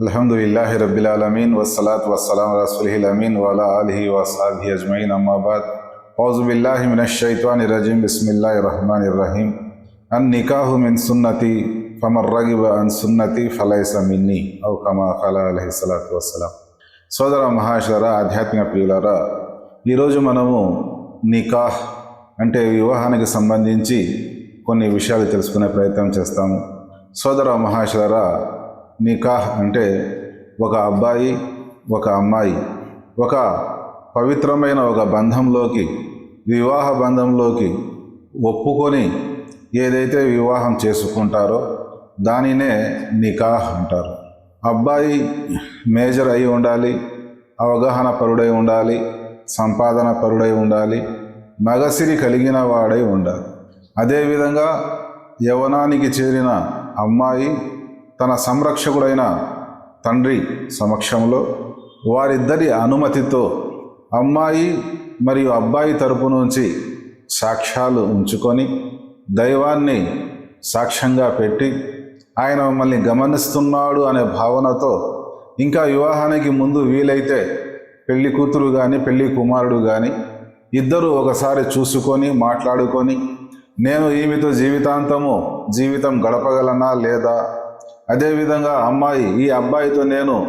అల్హమ్దుల్లాహి రబ్బిల్ ఆలమీన్ వస్సలాత్ వస్సలాం రసూలిహిల్ అమీన్ వాలా ఆలిహి వసాబి అజ్మయిన్ అమ్మాబాద్ ఔజు బిల్లాహి మినష్ షైతాని రజీం బిస్మిల్లాహి రహమాని రహీం అన్ నికాహు మిన్ సున్నతి ఫమర్ రగిబ అన్ సున్నతి ఫలైస మిన్ని ఔ కమా ఖలా అలహి సలాతు వస్సలాం. సోదర మహాశర ఆధ్యాత్మిక ప్రియులారా ఈరోజు మనము నికాహ్ అంటే వివాహానికి సంబంధించి కొన్ని విషయాలు తెలుసుకునే ప్రయత్నం చేస్తాము. సోదర మహాశరా నికాహ్ అంటే ఒక అబ్బాయి ఒక అమ్మాయి. ఒక పవిత్రమైన ఒక బంధంలోకి వివాహ బంధంలోకి ఒప్పుకొని ఏదైతే వివాహం చేసుకుంటారో దానినే నికాహ్ అంటారు. అబ్బాయి మేజర్ అయి ఉండాలి అవగాహన పరుడై ఉండాలి సంపాదన పరుడై ఉండాలి మగసిరి కలిగిన వాడై ఉండాలి. అదేవిధంగా యవనానికి చేరిన అమ్మాయి తన సంరక్షకుడైన తండ్రి సమక్షంలో వారిద్దరి అనుమతితో అమ్మాయి మరియు అబ్బాయి తరపు నుంచి సాక్ష్యాలు ఉంచుకొని దైవాన్ని సాక్ష్యంగా పెట్టి ఆయన మమ్మల్ని గమనిస్తున్నాడు అనే భావనతో ఇంకా వివాహానికి ముందు వీలైతే పెళ్ళి కూతురు కానీ పెళ్ళి కుమారుడు కానీ ఇద్దరు ఒకసారి చూసుకొని మాట్లాడుకొని నేను ఈమెతో జీవితాంతము జీవితం గడపగలనా లేదా? అదేవిధంగా అమ్మాయి ఈ అబ్బాయితో నేను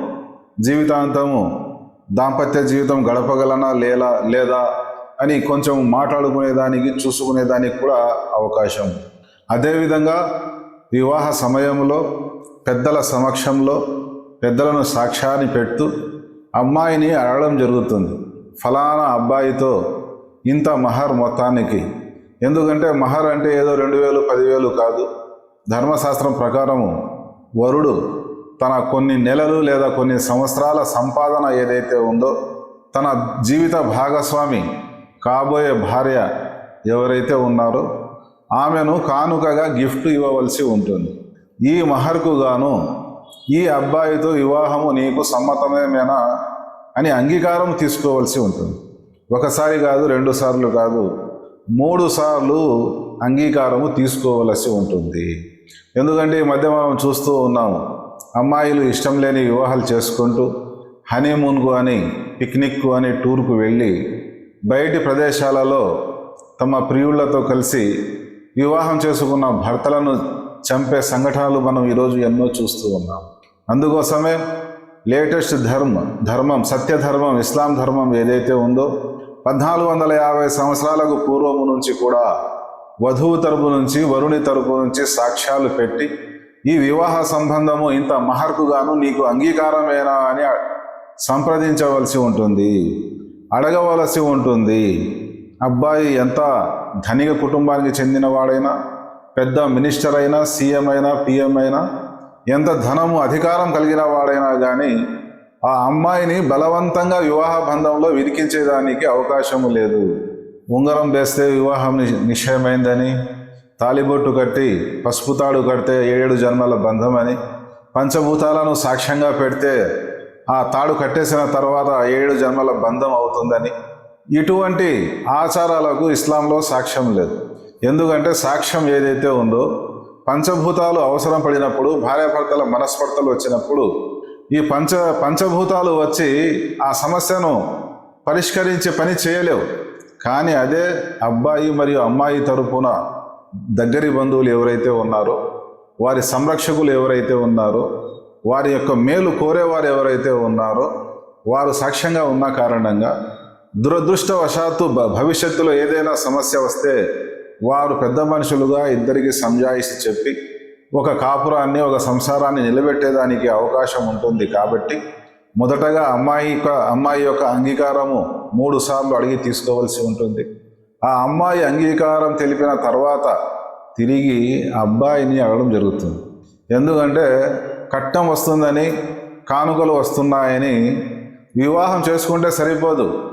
జీవితాంతము దాంపత్య జీవితం గడపగలనా లేలా లేదా అని కొంచెం మాట్లాడుకునేదానికి చూసుకునేదానికి కూడా అవకాశం. అదేవిధంగా వివాహ సమయంలో పెద్దల సమక్షంలో పెద్దలను సాక్ష్యాన్ని పెడుతూ అమ్మాయిని అడగడం జరుగుతుంది. ఫలానా అబ్బాయితో ఇంత మహర్ మొత్తానికి. ఎందుకంటే మహర్ అంటే ఏదో రెండు వేలు పదివేలు కాదు. ధర్మశాస్త్రం ప్రకారము వరుడు తన కొన్ని నెలలు లేదా కొన్ని సంవత్సరాల సంపాదన ఏదైతే ఉందో తన జీవిత భాగస్వామి కాబోయే భార్య ఎవరైతే ఉన్నారో ఆమెను కానుకగా గిఫ్ట్ ఇవ్వవలసి ఉంటుంది. ఈ మహర్కు గాను ఈ అబ్బాయితో వివాహము నీకు సమ్మతమేమేనా అని అంగీకారం తీసుకోవాల్సి ఉంటుంది. ఒకసారి కాదు రెండు సార్లు కాదు మూడు సార్లు అంగీకారము తీసుకోవలసి ఉంటుంది. ఎందుకంటే ఈ మధ్య మనం చూస్తూ ఉన్నాము అమ్మాయిలు ఇష్టం లేని వివాహాలు చేసుకుంటూ హనీమూన్కు అని పిక్నిక్కు అని టూర్కు వెళ్ళి బయటి ప్రదేశాలలో తమ ప్రియులతో కలిసి వివాహం చేసుకున్న భర్తలను చంపే సంఘటనలు మనం ఈరోజు ఎన్నో చూస్తూ ఉన్నాం. అందుకోసమే లేటెస్ట్ ధర్మ ధర్మం సత్యధర్మం ఇస్లాం ధర్మం ఏదైతే ఉందో పద్నాలుగు వందల యాభై సంవత్సరాలకు పూర్వము నుంచి కూడా వధువు తరపు నుంచి వరుని తరపు నుంచి సాక్ష్యాలు పెట్టి ఈ వివాహ సంబంధము ఇంత మహర్కుగాను నీకు అంగీకారమేనా అని సంప్రదించవలసి ఉంటుంది. అడగవలసి ఉంటుంది. అబ్బాయి ఎంత ధనిక కుటుంబానికి చెందినవాడైనా పెద్ద మినిస్టర్ అయినా సీఎం అయినా పిఎం అయినా ఎంత ధనము అధికారం కలిగిన వాడైనా కానీ ఆ అమ్మాయిని బలవంతంగా వివాహ బంధంలో విరికించేదానికి అవకాశము లేదు. ఉంగరం వేస్తే వివాహం నిశ్చయమైందని తాలిబొట్టు కట్టి పసుపు తాడు కడితే ఏడు జన్మల బంధం అని పంచభూతాలను సాక్ష్యంగా పెడితే ఆ తాడు కట్టేసిన తర్వాత ఏడు జన్మల బంధం అవుతుందని. ఇటువంటి ఆచారాలకు ఇస్లాంలో సాక్ష్యం లేదు. ఎందుకంటే సాక్ష్యం ఏదైతే ఉందో పంచభూతాలు అవసరం పడినప్పుడు భార్యాభర్తల మనస్పర్ధలు వచ్చినప్పుడు ఈ పంచ పంచభూతాలు వచ్చి ఆ సమస్యను పరిష్కరించే పని చేయలేవు. కానీ అదే అబ్బాయి మరియు అమ్మాయి తరపున దగ్గరి బంధువులు ఎవరైతే ఉన్నారో వారి సంరక్షకులు ఎవరైతే ఉన్నారో వారి యొక్క మేలు కోరేవారు ఎవరైతే ఉన్నారో వారు సాక్ష్యంగా ఉన్న కారణంగా దురదృష్టవశాత్తు భవిష్యత్తులో ఏదైనా సమస్య వస్తే వారు పెద్ద మనుషులుగా ఇద్దరికి సంజాయిషి చెప్పి ఒక కాపురాన్ని ఒక సంసారాన్ని నిలబెట్టేదానికి అవకాశం ఉంటుంది కాబట్టి మొదటగా అమ్మాయి యొక్క అమ్మాయి యొక్క అంగీకారము మూడు సార్లు అడిగి తీసుకోవాల్సి ఉంటుంది. ఆ అమ్మాయి అంగీకారం తెలిపిన తర్వాత తిరిగి అబ్బాయిని అడగడం జరుగుతుంది. ఎందుకంటే కట్నం వస్తుందని కానుకలు వస్తున్నాయని వివాహం చేసుకుంటే సరిపోదు.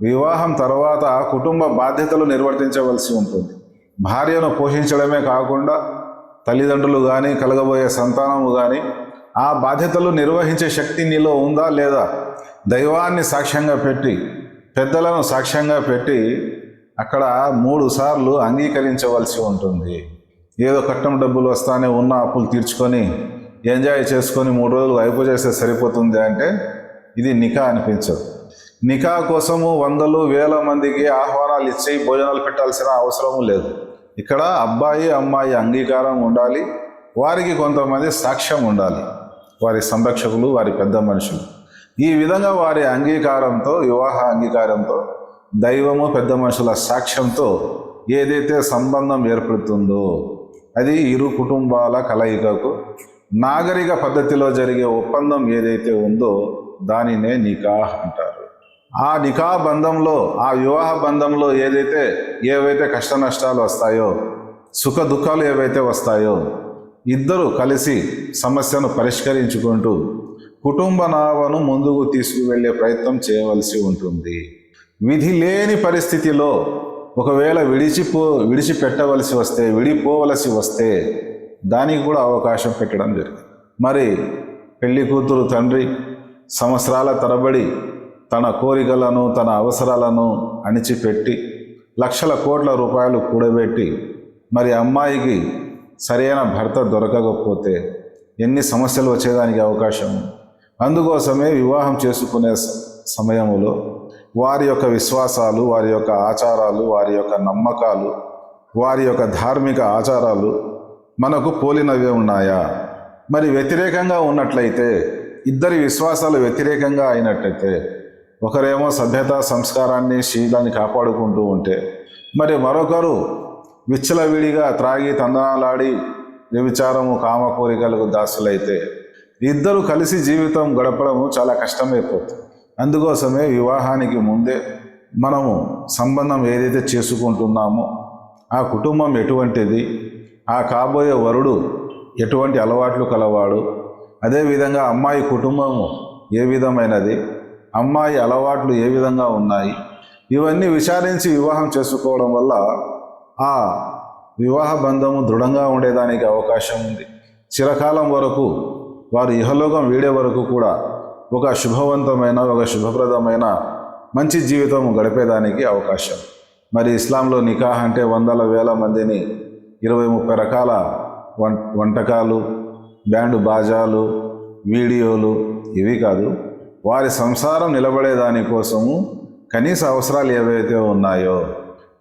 వివాహం తర్వాత కుటుంబ బాధ్యతలు నిర్వర్తించవలసి ఉంటుంది. భార్యను పోషించడమే కాకుండా తల్లిదండ్రులు కానీ కలగబోయే సంతానము కానీ ఆ బాధ్యతలు నిర్వహించే శక్తి నీలో ఉందా లేదా? దైవాన్ని సాక్ష్యంగా పెట్టి పెద్దలను సాక్ష్యంగా పెట్టి అక్కడ మూడు సార్లు అంగీకరించవలసి ఉంటుంది. ఏదో కట్టం డబ్బులు వస్తానే ఉన్న అప్పులు తీర్చుకొని ఎంజాయ్ చేసుకొని మూడు రోజులు వైపు చేస్తే సరిపోతుంది అంటే ఇది నికా అనిపించదు. నికా కోసము వందలు వేల మందికి ఆహ్వానాలు ఇచ్చి భోజనాలు పెట్టాల్సిన అవసరం లేదు. ఇక్కడ అబ్బాయి అమ్మాయి అంగీకారం ఉండాలి. వారికి కొంతమంది సాక్ష్యం ఉండాలి. వారి సంరక్షకులు వారి పెద్ద మనుషులు. ఈ విధంగా వారి అంగీకారంతో వివాహ అంగీకారంతో దైవము పెద్ద మనుషుల సాక్ష్యంతో ఏదైతే సంబంధం ఏర్పడుతుందో అది ఇరు కుటుంబాల కలయికకు నాగరిక పద్ధతిలో జరిగే ఒప్పందం ఏదైతే ఉందో దానినే నికాహ్ అంటారు. ఆ నికా బంధంలో ఆ వివాహ బంధంలో ఏదైతే ఏవైతే కష్ట నష్టాలు వస్తాయో సుఖ దుఃఖాలు ఏవైతే వస్తాయో ఇద్దరు కలిసి సమస్యను పరిష్కరించుకుంటూ కుటుంబ నావను ముందుకు తీసుకువెళ్ళే ప్రయత్నం చేయవలసి ఉంటుంది. విధి లేని పరిస్థితిలో ఒకవేళ విడిచిపో విడిచిపెట్టవలసి వస్తే విడిపోవలసి వస్తే దానికి కూడా అవకాశం పెట్టడం జరిగింది. మరి పెళ్ళి కూతురు తండ్రి సంవత్సరాల తరబడి తన కోరికలను తన అవసరాలను అణిచిపెట్టి లక్షల కోట్ల రూపాయలు కూడబెట్టి మరి అమ్మాయికి సరైన భర్త దొరకకపోతే ఎన్ని సమస్యలు వచ్చేదానికి అవకాశం అందుకోసమే వివాహం చేసుకునే సమయంలో వారి యొక్క విశ్వాసాలు వారి యొక్క ఆచారాలు వారి యొక్క నమ్మకాలు వారి యొక్క ధార్మిక ఆచారాలు మనకు పోలినవే ఉన్నాయా? మరి వ్యతిరేకంగా ఉన్నట్లయితే ఇద్దరి విశ్వాసాలు వ్యతిరేకంగా అయినట్లయితే ఒకరేమో సభ్యత సంస్కారాన్ని శీలాన్ని కాపాడుకుంటూ ఉంటే మరి మరొకరు విచ్చలవిడిగా త్రాగి తందనాలాడి వ్యభిచారము కామ కోరికలకు దాసులైతే ఇద్దరు కలిసి జీవితం గడపడము చాలా కష్టమైపోతుంది. అందుకోసమే వివాహానికి ముందే మనము సంబంధం ఏదైతే చేసుకుంటున్నామో ఆ కుటుంబం ఎటువంటిది ఆ కాబోయే వరుడు ఎటువంటి అలవాట్లు కలవాడు అదేవిధంగా అమ్మాయి కుటుంబము ఏ విధమైనది అమ్మాయి అలవాట్లు ఏ విధంగా ఉన్నాయి ఇవన్నీ విచారించి వివాహం చేసుకోవడం వల్ల ఆ వివాహ బంధము దృఢంగా ఉండేదానికి అవకాశం ఉంది. చిరకాలం వరకు వారు ఇహలోకం వీడే వరకు కూడా ఒక శుభవంతమైన ఒక శుభప్రదమైన మంచి జీవితం గడిపేదానికి అవకాశం. మరి ఇస్లాంలో నికాహ్ అంటే వందల వేల మందిని ఇరవై ముప్పై రకాల వం వంటకాలు బ్యాండ్ బాజాలు వీడియోలు ఇవి కాదు. వారి సంసారం నిలబడే దానికోసము కనీస అవసరాలు ఏవైతే ఉన్నాయో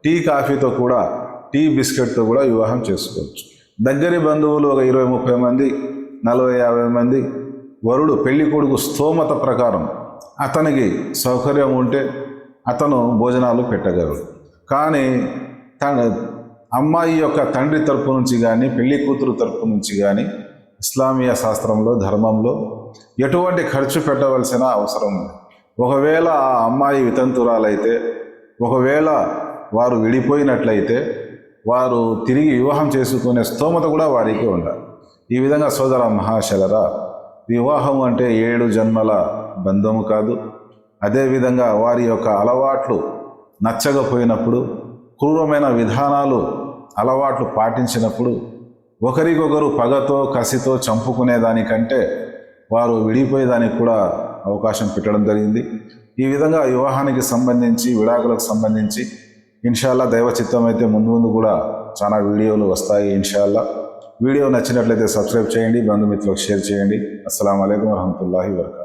టీ కాఫీతో కూడా టీ బిస్కెట్తో కూడా వివాహం చేసుకోవచ్చు. దగ్గరి బంధువులు ఒక ఇరవై ముప్పై మంది నలభై యాభై మంది. వరుడు పెళ్ళి కొడుకు స్తోమత ప్రకారం అతనికి సౌకర్యం ఉంటే అతను భోజనాలు పెట్టగలడు. కానీ తన అమ్మాయి యొక్క తండ్రి తరపు నుంచి కానీ పెళ్ళి కూతురు తరపు నుంచి కానీ ఇస్లామీయ శాస్త్రంలో ధర్మంలో ఎటువంటి ఖర్చు పెట్టవలసిన అవసరం ఉంది ఒకవేళ ఆ అమ్మాయి వితంతురాలైతే ఒకవేళ వారు విడిపోయినట్లయితే వారు తిరిగి వివాహం చేసుకునే స్తోమత కూడా వారికి ఉండాలి. ఈ విధంగా సోదర మహాశలరా వివాహం అంటే ఏడు జన్మల బంధము కాదు. అదేవిధంగా వారి యొక్క అలవాట్లు నచ్చకపోయినప్పుడు క్రూరమైన విధానాలు అలవాట్లు పాటించినప్పుడు ఒకరికొకరు పగతో కసితో చంపుకునే దానికంటే వారు విడిపోయేదానికి కూడా అవకాశం పెట్టడం జరిగింది. ఈ విధంగా వివాహానికి సంబంధించి విడాకులకు సంబంధించి ఇన్షాల్లా దైవ చిత్తం అయితే ముందు ముందు కూడా చాలా వీడియోలు వస్తాయి ఇన్షాల్లా. వీడియో నచ్చినట్లయితే సబ్స్క్రైబ్ చేయండి బంధుమిత్రులకు షేర్ చేయండి. అస్సలం అయికం వరహమూల వరకు